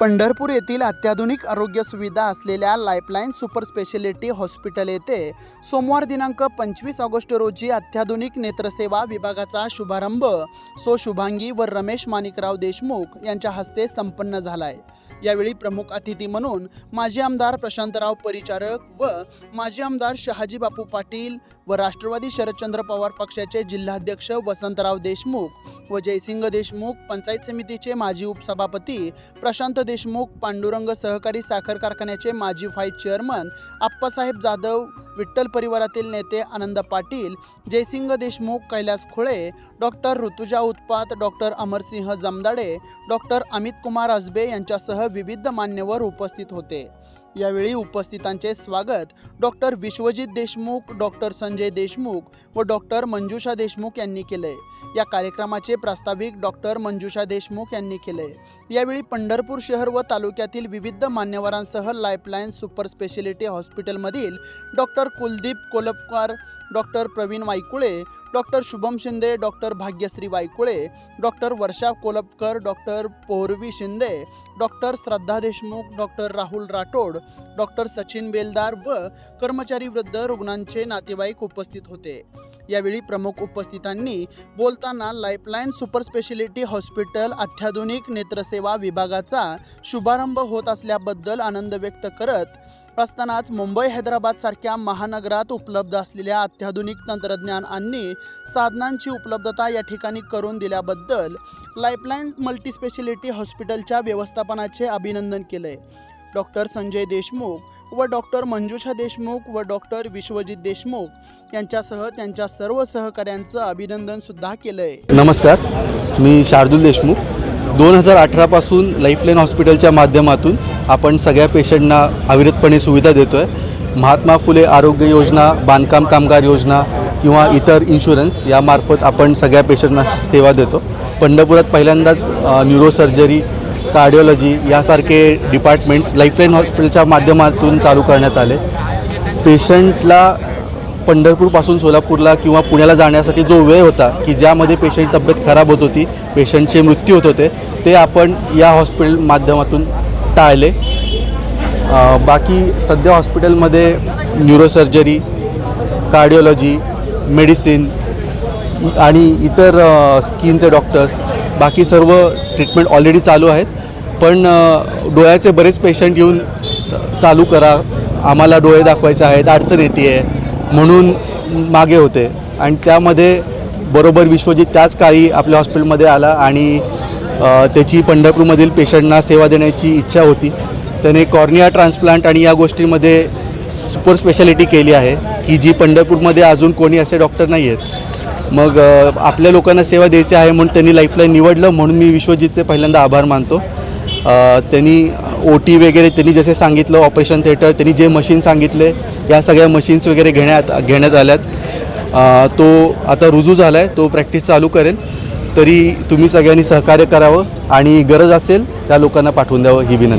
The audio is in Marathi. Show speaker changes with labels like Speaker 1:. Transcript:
Speaker 1: पंढरपूर येथील अत्याधुनिक आरोग्य सुविधा असलेल्या लाईफलाईन सुपर स्पेशालिटी हॉस्पिटल येथे सोमवार दिनांक पंचवीस ऑगस्ट रोजी अत्याधुनिक नेत्रसेवा विभागाचा शुभारंभ सो शुभांगी व रमेश माणिकराव देशमुख यांच्या हस्ते संपन्न झाला आहे यावेळी प्रमुख अतिथी म्हणून माजी आमदार प्रशांतराव परिचारक व माजी आमदार शहाजी बापू पाटील व राष्ट्रवादी शरदचंद्र पवार पक्षाचे जिल्हाध्यक्ष वसंतराव देशमुख व जयसिंग देशमुख पंचायत समितीचे माजी उपसभापती प्रशांत देशमुख पांडुरंग सहकारी साखर कारखान्याचे माजी व्हाईस चेअरमन आप्पासाहेब जाधव विठ्ठल परिवारातील नेते Anand Patil Jaysing Deshmukh Kailas Khule doctor Rutuja Utpat doctor Amarsinh Jamdade doctor Amit Kumar Ajabe यांच्यासह विविध मान्यवर उपस्थित होते. यावेळी उपस्थितांचे स्वागत. डॉक्टर विश्वजित देशमुख डॉक्टर संजय देशमुख व डॉक्टर मंजुषा देशमुख यांनी केले. या कार्यक्रमाचे प्रास्ताविक डॉक्टर मंजुषा देशमुख यांनी केले. यावेळी पंढरपूर शहर व तालुक्यातील विविध मान्यवरांसह Lifeline super speciality हॉस्पिटलमधील doctor Kuldeep Kolapkar doctor Pravin Waykule doctor Shubham Shinde doctor Bhagyashree Waykule doctor Varsha Kolapkar doctor Porvi Shinde doctor Shraddha Deshmukh doctor Rahul Rathod doctor Sachin Beldar व कर्मचारी वृद्ध रुग्णांचे नातेवाईक उपस्थित होते. यावेळी प्रमुख उपस्थितांनी बोलताना लाईफलाईन सुपर स्पेशालिटी हॉस्पिटल अत्याधुनिक नेत्रसेवा विभागाचा शुभारंभ होत असल्याबद्दल आनंद व्यक्त करत असतानाच मुंबई हैदराबाद सारख्या महानगरात उपलब्ध असलेल्या अत्याधुनिक तंत्रज्ञान आणि साधनांची उपलब्धता या ठिकाणी करून दिल्याबद्दल लाईफलाईन मल्टीस्पेशालिटी हॉस्पिटलच्या व्यवस्थापनाचे अभिनंदन केले. डॉक्टर संजय देशमुख व डॉक्टर मंजुषा देशमुख व डॉक्टर विश्वजित देशमुख यांच्यासह त्यांच्या सर्व सहकाऱ्यांचं अभिनंदनसुद्धा केलं आहे
Speaker 2: नमस्कार. मी शार्दुल देशमुख. दोन हजार अठरापासून लाईफलाईन हॉस्पिटलच्या माध्यमातून आपण सगळ्या पेशंटना अविरतपणे सुविधा देतो आहे महात्मा फुले आरोग्य योजना बांधकाम कामगार योजना किंवा इतर इन्शुरन्स यामार्फत आपण सगळ्या पेशंटना सेवा देतो. पंढरपुरात पहिल्यांदाच न्यूरोसर्जरी कार्डिओलॉजी यासारखे डिपार्टमेंट्स लाईफलाईन हॉस्पिटलच्या माध्यमातून चालू करण्यात आले. पेशंटला पंढरपूरपासून सोलापूरला किंवा पुण्याला जाण्यासाठी जो वेळ होता की ज्यामध्ये पेशंट तब्येत खराब होत होती पेशंटचे मृत्यू होत होते ते आपण या हॉस्पिटल माध्यमातून टाळले बाकी सध्या हॉस्पिटलमध्ये न्यूरोसर्जरी कार्डिओलॉजी मेडिसिन आणि इतर स्किनचे डॉक्टर्स बाकी सर्व ट्रीटमेंट ऑलरेडी चालू आहेत. पण डोळ्याचे बरेच पेशंट येऊन च- चालू करा. आम्हाला डोळे दाखवायचे आहेत अडचण येते आहे म्हणून मागे होते. आणि त्यामध्ये बरोबर विश्वजित त्याच काळी आपल्या हॉस्पिटलमध्ये आला आणि त्याची पंढरपूरमधील पेशंटना सेवा देण्याची इच्छा होती. त्याने कॉर्निया ट्रान्सप्लांट आणि या गोष्टीमध्ये सुपर स्पेशालिटी केली आहे की जी पंढरपूरमध्ये अजून कोणी असे डॉक्टर नाही आहेत. मग आपल्या लोकांना सेवा द्यायची आहे म्हणून त्यांनी लाईफलाईन निवडलं म्हणून मी विश्वजितचे पहिल्यांदा आभार मानतो. त्यांनी ओ टी वगैरे त्यांनी जसे सांगितलं ऑपरेशन थिएटर त्यांनी जे मशीन सांगितले या सगळ्या मशीन्स वगैरे घेण्यात घेण्यात आल्यात. तो आता रुजू झाला आहे तो प्रॅक्टिस चालू करेल. तरी तुम्ही सगळ्यांनी सहकार्य करावं आणि गरज असेल त्या लोकांना पाठवून द्यावं ही विनंती.